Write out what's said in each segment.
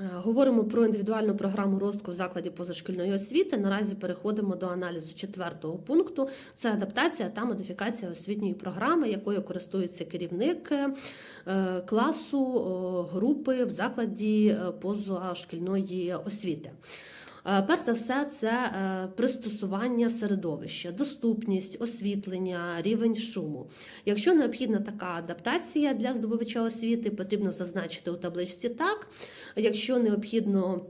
Е, Говоримо про індивідуальну програму розвитку в закладі позашкільної освіти. Наразі переходимо до аналізу четвертого пункту. Це адаптація та модифікація освітньої програми, якою користується керівник е, класу групи в закладі е, позашкільної освіти. Е, Перш за все, це е, пристосування середовища, доступність, освітлення, рівень шуму. Якщо необхідна така адаптація для здобувача освіти, потрібно зазначити у табличці так. Якщо необхідно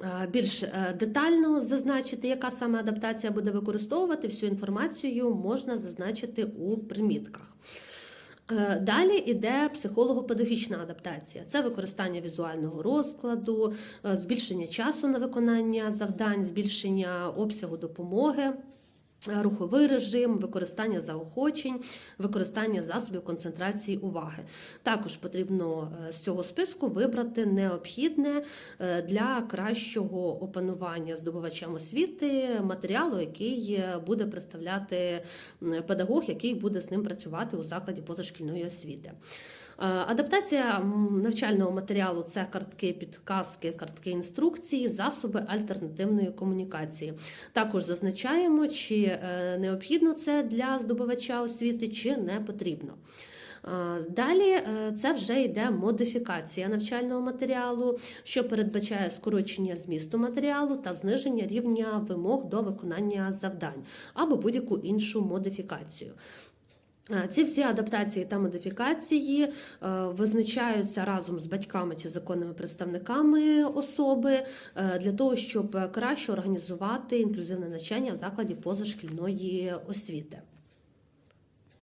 е, більш детально зазначити, яка саме адаптація буде використовувати, всю інформацію можна зазначити у примітках. Е, Далі іде психолого-педагогічна адаптація. Це використання візуального розкладу, е, збільшення часу на виконання завдань, збільшення обсягу допомоги. Е, Руховий режим, використання заохочень, використання засобів концентрації уваги. Також потрібно е, з цього списку вибрати необхідне е, для кращого опанування здобувачам освіти матеріалу, який буде представляти педагог, який буде з ним працювати у закладі позашкільної освіти. Е, Адаптація навчального матеріалу це картки підказки, картки інструкції, засоби альтернативної комунікації. Також зазначаємо, чи е, необхідно це для здобувача освіти, чи не потрібно. Е, Далі це вже йде модифікація навчального матеріалу, що передбачає скорочення змісту матеріалу та зниження рівня вимог до виконання завдань або будь-яку іншу модифікацію. Е, Ці всі адаптації та модифікації е, визначаються разом з батьками чи законними представниками особи е, для того, щоб краще організувати інклюзивне навчання в закладі позашкільної освіти.